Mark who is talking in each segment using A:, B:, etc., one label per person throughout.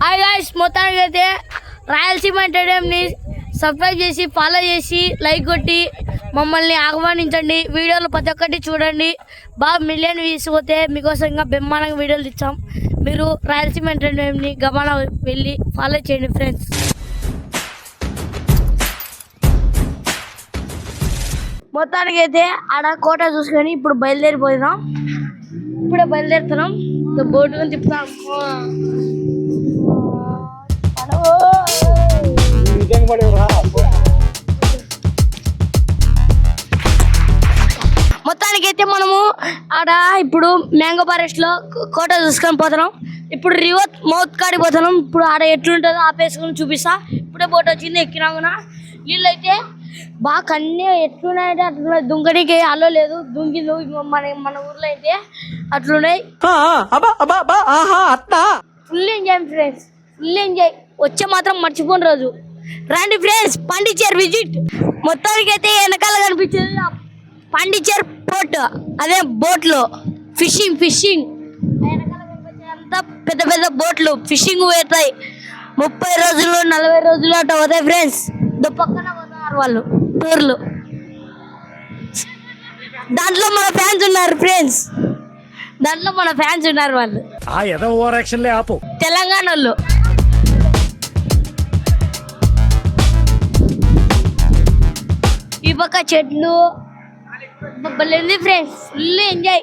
A: Hi guys మొత్తానికి అయితే రాయలసీమ ఎంటర్టైన్మెంట్ని సబ్స్క్రైబ్ చేసి ఫాలో చేసి లైక్ కొట్టి మమ్మల్ని ఆహ్వానించండి. వీడియోలు ప్రతి ఒక్కటి చూడండి. బాగా మిలియన్ వ్యూస్ పోతే మీకోసం ఇంకా బ్రహ్మాండంగా వీడియోలు ఇచ్చాం మీరు రాయలసీమ ఎంటర్టైన్మెంట్ని గమన వెళ్ళి ఫాలో చేయండి ఫ్రెండ్స్ మొత్తానికి అయితే ఆడ కోట చూసుకొని ఇప్పుడు బయలుదేరిపోయినాం. ఇప్పుడే బయలుదేరుతున్నాం. ఇంకా తిప్పుతాం. అయితే మనము ఆడ ఇప్పుడు మ్యాంగో ఫారెస్ట్లో కోట చూసుకొని పోతున్నాం. ఇప్పుడు రివర్ మౌత్ కాడికి పోతున్నాం. ఇప్పుడు ఆడ ఎట్లుంటుందో ఆపేసుకొని చూపిస్తా. ఇప్పుడే బోట్ వచ్చింది ఎక్కినా కూడా. నీళ్ళు అయితే బాగా కన్నీ ఎట్లున్నాయంటే అట్లున్నాయి. దుంకడానికి అలో లేదు దుంకిలు మన మన ఊర్లో అయితే అట్లున్నాయి. Full enjoy friends full enjoy వచ్చే మాత్రం మర్చిపోని రోజు. రండి ఫ్రెండ్స్ పాండిచేర్ విజిట్ మొత్తానికి అయితే వెనకాల కనిపించేది పాండిచేర్ పోర్ట్ అదే బోట్లు. Fishing fishing. అంతా పెద్ద పెద్ద బోట్లు. ఫిషింగ్ పోతాయి. ముప్పై రోజులు నలభై రోజులు అట్లా పోతాయి ఫ్రెండ్స్. పక్కన పోతున్నారు వాళ్ళు టూర్లు. దాంట్లో మన ఫ్యాన్స్ ఉన్నారు ఫ్రెండ్స్. దాంట్లో మన ఫ్యాన్స్ ఉన్నారు వాళ్ళు.
B: ఆ ఎద ఓవర్ యాక్షన్లే ఆపు.
A: తెలంగాణ వాళ్ళు. ఈ పక్క చెట్లు బలేంది friends full enjoy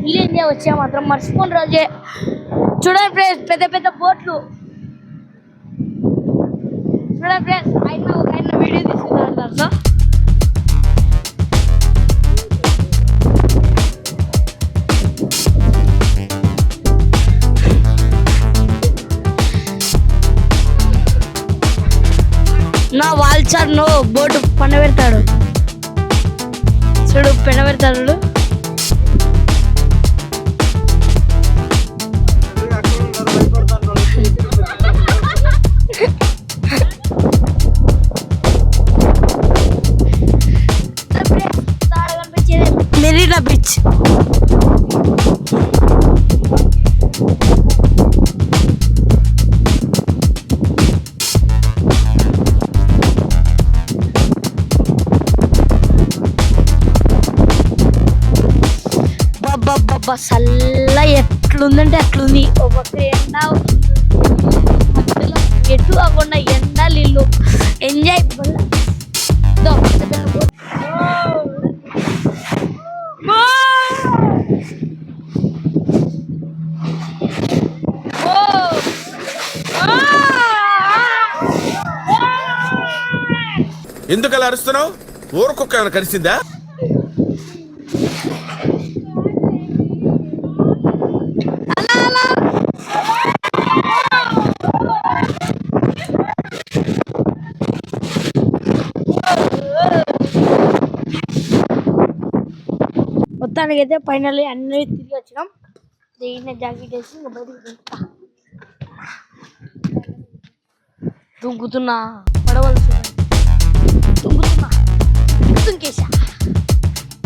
A: full enjoy వచ్చా మాత్రం. మర్చిపోని రోజే. చూడండి ఫ్రెండ్స్ పెద్ద పెద్ద బోట్లు. చూడండి ఫ్రెండ్స్ ఆయన ఒక ఆయన వీడియో తీసుకున్నారు దాంట్లో. నా వాల్చర్ నో బోటు పన్న పెడతాడు చూడు పెన పెడతాడు. మెరీనా బీచ్ సల్ల చల్ల ఎట్లుందంటే అట్లుంది. ఒక ఎండ మధ్యలో ఎటు కాకుండా ఎండ నీళ్ళు ఎంజాయ్
C: ఎందుకు అరుస్తున్నావు? ఊరకొక్క ఏమైనా
A: మొత్తానికి అయితే ఫైనల్ అన్ని తిరిగి వచ్చినాం. దిగిన జాకెట్ వేసి ఇంకా బయటకు దుంకుతా దుంకుతున్నా. పడవలు దుంకుతున్నా. దుంకేసా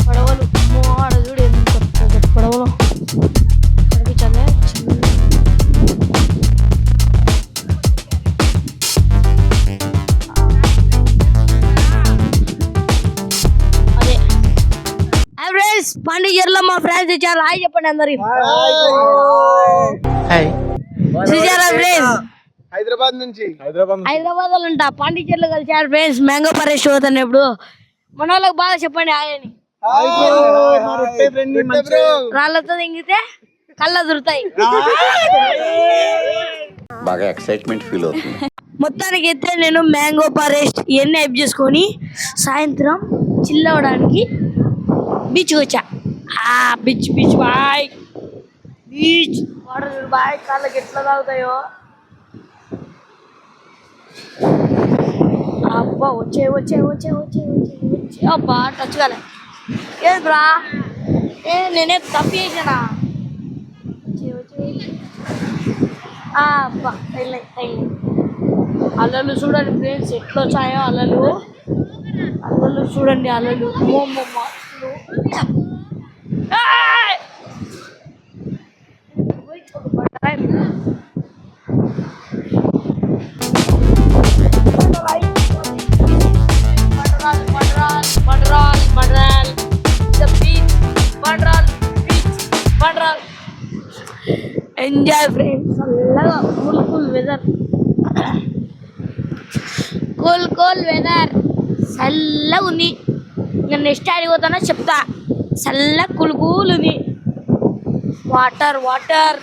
A: పడవలు. మోడ చూడు ఎంత పడవలు. పాండిచేరిలో మా ఫ్రెండ్స్ ఇచ్చారు. హాయ్ చెప్పండి అందరికి. చూసారా ఫ్రెండ్స్
D: హైదరాబాద్ నుంచి.
A: హైదరాబాద్లో ఉంటా. పాండిచేరిలో కలిసారు ఫ్రెండ్స్ మ్యాంగో ఫారెస్ట్ పోతాను ఇప్పుడు. మన వాళ్ళకి బాగా చెప్పండి హాయ్ అని. రాళ్ళతో దింగితే కళ్ళ దొరుకుతాయి.
E: బాగా ఎక్సైట్మెంట్ ఫీల్ అవుతుంది.
A: మొత్తానికి అయితే నేను మ్యాంగో ఫారెస్ట్ ఇవన్నీ హైప్ చేసుకొని సాయంత్రం చిల్ అవ్వడానికి బీచ్కి వచ్చా. ఆ beach beach boy beach. Water boy కాళ్ళకి ఎట్లా తాగుతాయో. అబ్బా వచ్చే వచ్చే వచ్చే వచ్చే వచ్చే వచ్చే. అబ్బా టచ్ కాలే. ఏది బ్రా. ఏ నేనే తప్పి వేసానా వచ్చే ఆ, అబ్బా తగిలినాయి తగిలినాయి. అల్లలు చూడండి ఫ్రెండ్స్ ఎట్లా వచ్చాయో అల్లలు. అల్లలు చూడండి అల్లలు. అమ్మమ్మ एंजॉय फ्रेंड्स लगा cool cool weather cool cool weather ಸಲ್ಲ ಉನ್ನಿ ನನ್ನ ಎಷ್ಟಾರಿಗೆ ಹೋತಾನ ಶಬ್ದ చల్ల కూల్ వాటర్ వాటర్.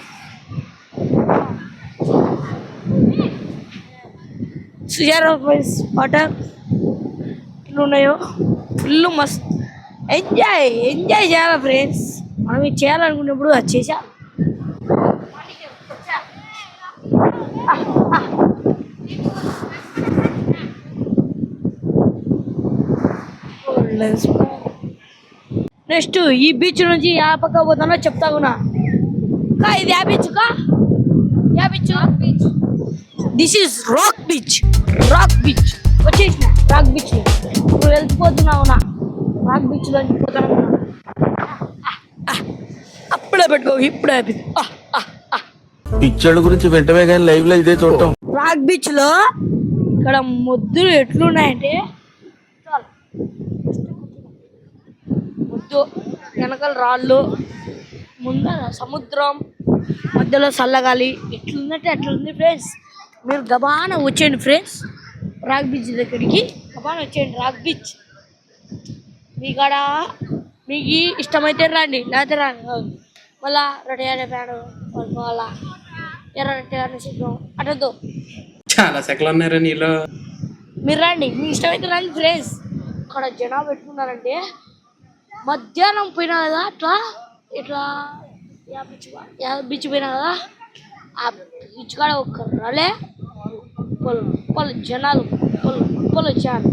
A: సుజారా ఫ్రెండ్స్ వాటర్ ఉన్నాయో ఫుల్ మస్త్. ఎంజాయ్ ఎంజాయ్ చేయాలి ఫ్రెండ్స్ మనం ఇది చేయాలనుకున్నప్పుడు అది చేసా. నెక్స్ట్ ఈ బీచ్ నుంచి యా పక్క పోతానో చెప్తా ఉన్నా. కా ఇది యా బీచ్ కా? Yeah beach? Beach. This is rock beach rock beach వచ్చేసిన. రాక్ బీచ్ ఇప్పుడు వెళ్ళిపోతున్నావు నా రాక్ బీచ్లో పోతాను అప్పుడే పెట్టుకో ఇప్పుడే ఆ, ఆ, ఆ.
C: పిచ్చోళ్ళ గురించి వెంటనే కానీ లైవ్లో ఇదే చూడటం.
A: రాక్ బీచ్లో ఇక్కడ ముద్దులు ఎట్లున్నాయంటే ముద్దు వెనకాల రాళ్ళు ముందర సముద్రం మధ్యలో చల్లగాలి ఎట్లుందంటే అట్లుంది ఫ్రెండ్స్ మీరు గబాన వచ్చేయండి ఫ్రెండ్స్ రాక్ బీచ్ దగ్గరికి గబాన వచ్చేయండి రాక్ బీచ్. మీ కాడ? మీకు ఇష్టమైతే రండి లేకపోతే రండి మళ్ళా రెడీ అయ్యే ప్యాడు మళ్ళా ఎర్ర సిద్ధం. అటద్దు.
D: చాలా సెకలు ఉన్నారా నీలో
A: మీరు రండి మీ ఇష్టమైతే రండి ఫ్రెండ్స్ అక్కడ జనాలు పెట్టుకున్నారంటే మధ్యాహ్నం పోయినా కదా అట్లా ఇట్లా యా బీచ్ బీచ్ పోయినా కదా ఆ బీచ్ కాడ ఒక రలే పొలు పొలు జనాలు పొలు పొలు జనాలు.